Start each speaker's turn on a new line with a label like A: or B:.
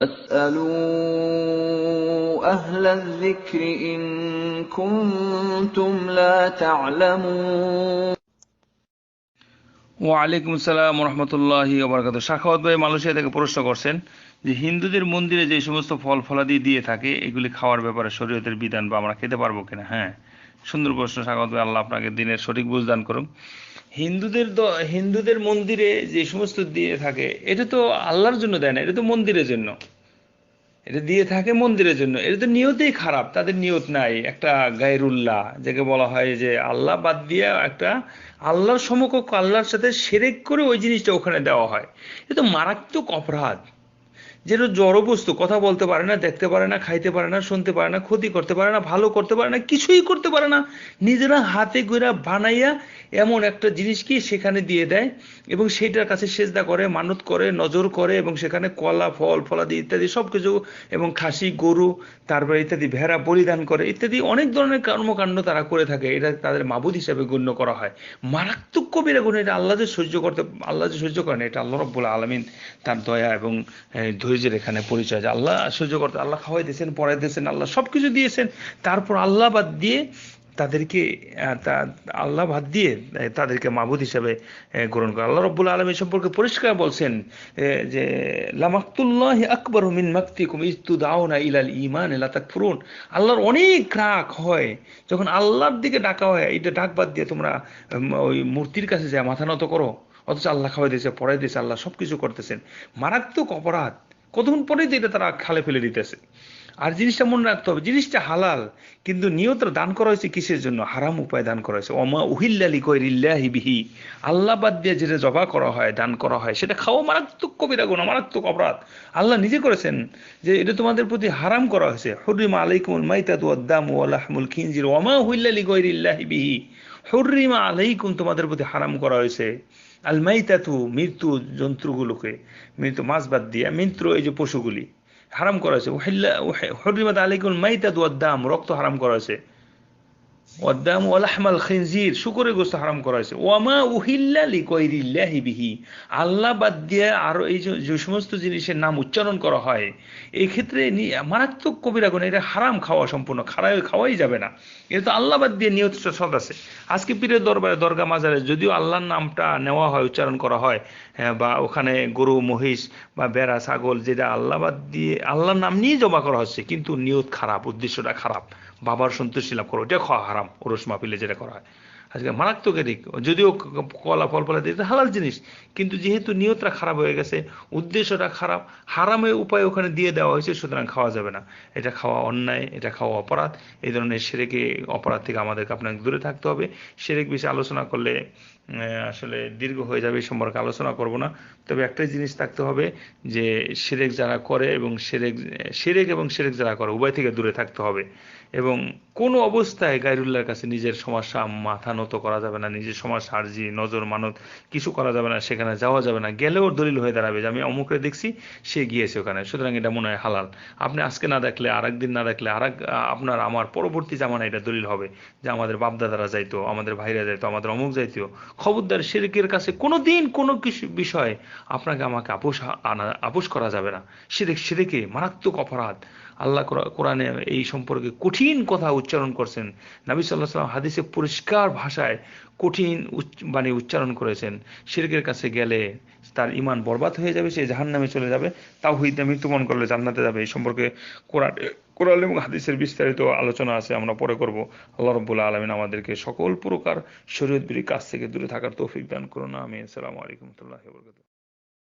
A: فَاسْأَلُوا أَهْلَ الذِّكْرِ إِن كُنتُمْ لَا تَعْلَمُونَ
B: ওয়ালাইকুম আসসালাম রহমতুল্লাহি ওবরাকাত শাখাওয়াত ভাই মালয়েশিয়া থেকে প্রশ্ন করছেন যে হিন্দুদের মন্দিরে যে সমস্ত ফল ফলাদি দিয়ে থাকে এগুলি খাওয়ার ব্যাপারে শরীয়তের বিধান বা আমরা খেতে পারবো কিনা হ্যাঁ সুন্দর প্রশ্ন শাখাওয়াত ভাই আল্লাহ আপনাকে দিনের সঠিক বুঝদান করুন হিন্দুদের হিন্দুদের মন্দিরে যে সমস্ত দিয়ে থাকে, এটা তো আল্লাহর জন্য দেয় না, এটা তো মন্দিরের জন্য। এটা দিয়ে থাকে মন্দিরের জন্য। এটা তো নিয়তেই খারাপ, তাদের নিয়ত নাই। একটা গায়রুল্লাহ, যাকে বলা হয় যে আল্লাহ বাদ দিয়ে একটা আল্লাহর সমকক্ষ, আল্লাহর সাথে সেরেক করে ওই জিনিসটা ওখানে দেওয়া হয়। এটা তো মারাত্মক অপরাধ। যেটা জড় বস্তু, কথা বলতে পারে না, দেখতে পারে না, খাইতে পারে না, শুনতে পারে না, ক্ষতি করতে পারে না, ভালো করতে পারে না, কিছুই করতে পারে না, নিজেরা হাতে গইরা বানাইয়া এমন একটা জিনিসকে সেখানে দিয়ে দেয় এবং সেইটার কাছে সেজদা করে, মানত করে, নজর করে এবং সেখানে কলা, ফল, ফলাদি ইত্যাদি সব কিছু এবং খাসি, গরু তারপরে ইত্যাদি, ভেড়া বলিদান করে ইত্যাদি অনেক ধরনের কর্মকাণ্ড তারা করে থাকে। এটা তাদের মাবুদ হিসাবে গণ্য করা হয়। মারাত্মক কবিরা গুণ এটা আল্লাহ যে সহ্য করতে, আল্লাহ যে সহ্য করেন, এটা আল্লাহ রব্বুল আলমিন তার দয়া এবং ধৈর্যের এখানে পরিচয় যে আল্লাহ সহ্য করতে, আল্লাহ খাওয়াই দিয়েছেন, পড়াই দিয়েছেন, আল্লাহ সব কিছু দিয়েছেন। তারপর আল্লাহ বাদ দিয়ে তাদেরকে আল্লাহ বাদ দিয়ে তাদেরকে মাবুদ হিসাবে গ্রহণ করে আল্লাহ রব্বুল আলমী সম্পর্কে পরিষ্কার বলছেন যে, লামাক্তুল্লাহ আকবর মিন মাক্তিকুম ইস্তুদাউনা ইলাল ঈমান, লা তাকফুরুন। আল্লাহর অনেক রাগ হয়, যখন আল্লাহর দিকে ডাকা হয়, এটা ডাক বাদ দিয়ে তোমরা ওই মূর্তির কাছে যায় মাথা নত করো, অথচ আল্লাহ খাওয়াই দিয়েছে, পড়াই দিয়েছে, আল্লাহ সবকিছু করতেছেন। মারাত্মক অপরাধ। কতক্ষণ পরেই তো তারা খালে ফেলে দিতেছে। আর জিনিসটা মনে রাখতে হবে, জিনিসটা হালাল, কিন্তু নিয়তটা দান করা হয়েছে কিসের জন্য? হারাম উপায় দান করা হয়েছে। অমা উহিল্লালি কৈরিল্লাহি বিহি। আল্লাহ বাদ দিয়ে যেটা জবা করা হয়, দান করা হয়, সেটা খাওয়া মারাত্মক কবিরা গুণ মারাত্মক অপরাধ। আল্লাহ নিজে করেছেন যে এটা তোমাদের প্রতি হারাম করা হয়েছে। হরিমা আলাইকুমুল মাইতাতু ওয়াদ-দাম ওয়া লাহমুল খিনজির। ওমা উহিল্লালি কৈরিল্লাহি বিহি। হরিমা আলাইকুম, তোমাদের প্রতি হারাম করা হয়েছে। আল মাইতাতু মৃত্যু জন্তুগুলোকে, মৃত্যু মাছ বাদ দিয়ে, মৃত্যু এই যে পশুগুলি, হারাম করা হয়েছে। হরিমাত আলাইকুল মাইতাত আদাম রক্ত হারাম করা হয়েছে। খিনজির গোস্ত হারাম করা হয়েছে। ওয়ামা উহিল্লা বিহি। আল্লাহ বাদ দিয়ে এই যে সমস্ত জিনিসের নাম উচ্চারণ করা হয় এই ক্ষেত্রে মারাত্মক কবিরা গুণ এটা হারাম খাওয়া সম্পূর্ণ খারাপ খাওয়াই যাবে না। এটা তো আল্লাহ বাদ দিয়ে নিয়ত সদ আছে। আজকে পীরের দরবারে দরগা মাজারে যদিও আল্লাহর নামটা নেওয়া হয় উচ্চারণ করা হয় হ্যাঁ, বা ওখানে গরু মহিষ বা বেড়া ছাগল যেটা আল্লাহ বাদ দিয়ে আল্লাহর নাম নিয়ে জমা করা হচ্ছে কিন্তু নিয়ত খারাপ উদ্দেশ্যটা খারাপ। বাবার সন্তুষ্টি লাভ করো ওটা খাওয়া হারাম, ওরস মাহফিলে যেটা করা হয়। আজকে মারাত্মক এদিক, যদিও কলা, ফল ফলা দিতে হালাল জিনিস, কিন্তু যেহেতু নিয়তটা খারাপ হয়ে গেছে, উদ্দেশ্যটা খারাপ, হারামের উপায় ওখানে দিয়ে দেওয়া হয়েছে, সুতরাং খাওয়া যাবে না। এটা খাওয়া অন্যায়, এটা খাওয়া অপরাধ, এই ধরনের সেরেকে অপরাধ থেকে আমাদেরকে আপনাকে দূরে থাকতে হবে। সেরেক বিষয়ে আলোচনা করলে আসলে দীর্ঘ হয়ে যাবে সম্পর্কে আলোচনা করব না। তবে একটাই জিনিস থাকতে হবে যে, সেরেক যারা করে এবং সেরেক সেরেক এবং সেরেক যারা করে, উভয় থেকে দূরে থাকতে হবে। এবং কোনো অবস্থায় গাইরুল্লাহর কাছে নিজের সমস্যা মাথা নত করা যাবে না, নিজের সমস্যা আর্জি, নজর মানত কিছু করা যাবে না, সেখানে যাওয়া যাবে না। গেলেও দলিল হয়ে দাঁড়াবে যে, আমি অমুকে দেখছি, সে গিয়েছে ওখানে। সুতরাং এটা মনে হয় হালাল। আপনি আজকে না দেখলে আর একদিন না দেখলে আর আপনার, আমার পরবর্তী জামানা এটা দলিল হবে যে, আমাদের বাপদাদারা যাইতো, আমাদের ভাইরা যাইতো, আমাদের অমুক যাইতো। খবরদার শিরকের কাছে কোনো দিন কোনো কিছু বিষয়ে আপনাকে আমাকে আপোষ আনা, আপোষ করা যাবে না। শিরেক শিরেকে মারাত্মক অপরাধ। আল্লাহ কোরআনে এই সম্পর্কে কঠিন কথা উচ্চারণ করছেন। নবী সাল্লাহ সাল্লাম হাদিসে পরিষ্কার ভাষায় কঠিন বাণী উচ্চারণ করেছেন। শিরকের কাছে গেলে তার ইমান বরবাদ হয়ে যাবে, সে জাহান নামে চলে যাবে তাও হইতে মৃত্যুবরণ করলে জান্নাতে যাবে। এই সম্পর্কে কোরআন কোরআন এবং হাদিসের বিস্তারিত আলোচনা আছে, আমরা পরে করব। আল্লাহ রব্বুল্লা আলমিন আমাদেরকে সকল প্রকার শরীয়ত বিরিক কাজ থেকে দূরে থাকার তৌফিক দান করুন। আমি আসসালামু আলাইকুম রহমতুল্লাহ